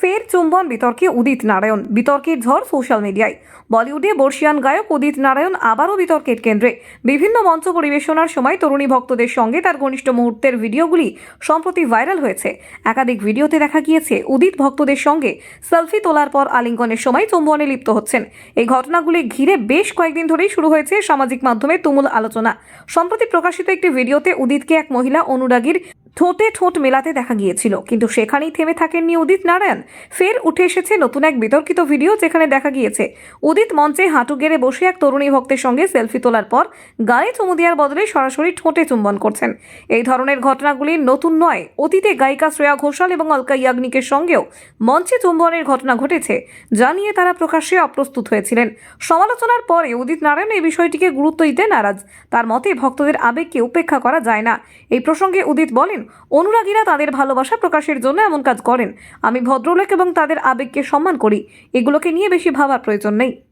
ফের চুম্বন বিতর্কে উদিত নারায়ণ বিতর্কের ঝড় সোশ্যাল মিডিয়ায়। বলিউডে বর্ষিয়ান গায়ক উদিত নারায়ণ আবারও বিতর্কের কেন্দ্রে। বিভিন্ন মঞ্চ পরিবেশনার সময় তরুণী ভক্তদের সঙ্গে তার ঘনিষ্ঠ মুহূর্তের ভিডিওগুলি সম্প্রতি ভাইরাল হয়েছে। একাধিক ভিডিওতে দেখা গিয়েছে, উদিত ভক্তদের সঙ্গে সেলফি তোলার পর আলিঙ্গনের সময় চুম্বনে লিপ্ত হচ্ছেন। এই ঘটনাগুলি ঘিরে বেশ কয়েকদিন ধরেই শুরু হয়েছে সামাজিক মাধ্যমে তুমুল আলোচনা। সম্প্রতি প্রকাশিত একটি ভিডিওতে উদিতকে এক মহিলা অনুরাগীর ঠোঁটে ঠোঁট মেলাতে দেখা গিয়েছিল, কিন্তু সেখানেই থেমে থাকেননি উদিত নারায়ণ। ফের উঠে এসেছে নতুন এক বিতর্কিত ভিডিও যেখানে দেখা গিয়েছে, উদিত মঞ্চে হাঁটু গেড়ে বসে এক তরুণী ভক্তের সঙ্গে সেলফি তোলার পর গায়ে চুমু দেওয়ার বদলে সরাসরি ঠোঁটে চুম্বন করছেন। এই ধরনের ঘটনাগুলি নতুন নয়, অতীতে গায়িকা শ্রেয়া ঘোষাল এবং অলকা ইয়াগনিকের সঙ্গেও মঞ্চে চুম্বনের ঘটনা ঘটেছে, যা নিয়ে তারা প্রকাশ্যে অপ্রস্তুত হয়েছিলেন। সমালোচনার পরে উদিত নারায়ণ এই বিষয়টিকে গুরুত্ব দিতে নারাজ। তার মতে, ভক্তদের আবেগকে উপেক্ষা করা যায় না। এই প্রসঙ্গে উদিত বলেন অনুরাগীরা তাদের ভালোবাসা প্রকাশের জন্য এমন কাজ করেন। আমি ভদ্রলোক এবং তাদের আবেগকে সম্মান করি। এগুলোকে নিয়ে বেশি ভাবার প্রয়োজন নেই।